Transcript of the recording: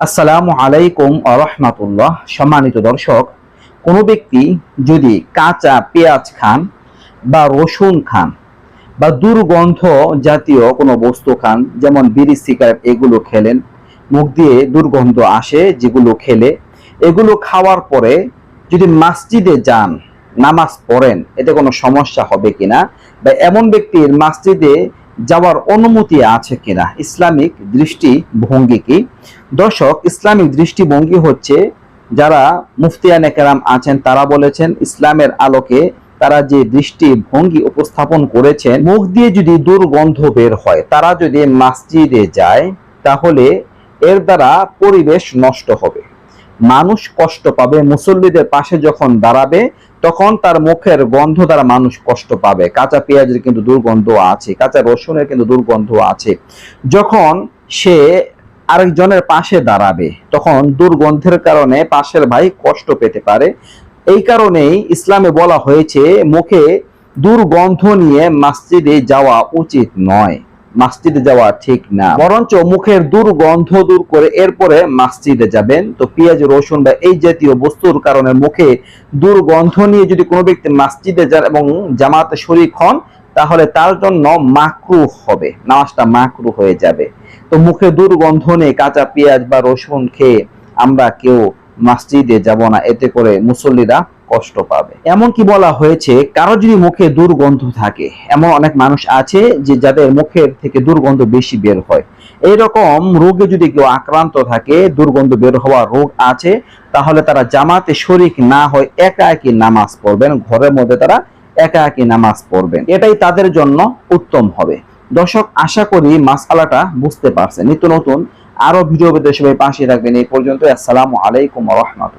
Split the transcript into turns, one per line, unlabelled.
আসসালামু আলাইকুম আরহামাতুল্লাহ সম্মানিত দর্শক, কোনো ব্যক্তি যদি কাঁচা পেঁয়াজ খান বা রসুন খান বা দুর্গন্ধ জাতীয় কোনো বস্তু খান, যেমন বিড়ি, সিগারেট, এগুলো খেলেন, মুখ দিয়ে দুর্গন্ধ আসে যেগুলো খেলে, এগুলো খাওয়ার পরে যদি মসজিদে যান, নামাজ পড়েন, এতে কোনো সমস্যা হবে কিনা? বা এমন ব্যক্তির মসজিদে যাওয়ার অনুমতি আছে কিনা? ইসলামিক দৃষ্টিভঙ্গি কি? দর্শক, ইসলামিক দৃষ্টিভঙ্গি হচ্ছে যারা মুফতিয়ান একরাম আছেন, তারা বলেছেন ইসলামের আলোকে তারা যে দৃষ্টিভঙ্গি উপস্থাপন করেছেন, মুখ দিয়ে যদি দুর্গন্ধ বের হয়, তারা যদি মসজিদে যায়, তাহলে এর দ্বারা পরিবেশ নষ্ট হবে। মানুষ কষ্ট পাবে, মুসল্লিদের পাশে যখন দাঁড়াবে, তখন তার মুখের গন্ধ দ্বারা মানুষ কষ্ট পাবে। কাঁচা পেঁয়াজের কিন্তু দুর্গন্ধ আছে, কাঁচা রসুনের কিন্তু দুর্গন্ধ আছে। যখন সে আরেকজনের পাশে দাঁড়াবে, তখন দুর্গন্ধের কারণে পাশের ভাই কষ্ট পেতে পারে। এই কারণেই ইসলামে বলা হয়েছে, মুখে দুর্গন্ধ নিয়ে মসজিদে যাওয়া উচিত নয়। মসজিদে যাওয়া ঠিক না। বরঞ্চ মুখের দুর্গন্ধ দূর করে এরপরে মসজিদে যাবেন। তো পেঁয়াজ, রসুন বা এই জাতীয় বস্তুর কারণে মুখে দুর্গন্ধ নিয়ে যদি কোনো ব্যক্তি মসজিদে যান এবং জামাতে শরিক হন, তাহলে তার জন্য মাকরু হবে। নামাজটা মাকরু হয়ে যাবে। তো মুখে দুর্গন্ধ নিয়ে কাঁচা পেঁয়াজ বা রসুন খেয়ে আমরা কেউ মসজিদে যাব না। এতে করে মুসল্লিরা কষ্ট পাবে। এমন কি বলা হয়েছে, কারও যদি মুখে দুর্গন্ধ থাকে, এমন অনেক মানুষ আছে যে যাদের মুখের থেকে দুর্গন্ধ বেশি বের হয়। এইরকম রোগে যদি কেউ আক্রান্ত থাকে, দুর্গন্ধ বের হওয়া রোগ আছে, তাহলে তারা জামাতে শরিক না হয় একা একই নামাজ পড়বেন, ঘরের মধ্যে তারা একা একই নামাজ পড়বেন। এটাই তাদের জন্য উত্তম হবে। দর্শক, আশা করি মাসালাটা বুঝতে পারছেন। নিত্য নতুন আরও ভিডিও পেতে সবাই পাশে থাকবেন। এই পর্যন্ত আসসালামু আলাইকুম রহমতুল্লাহ।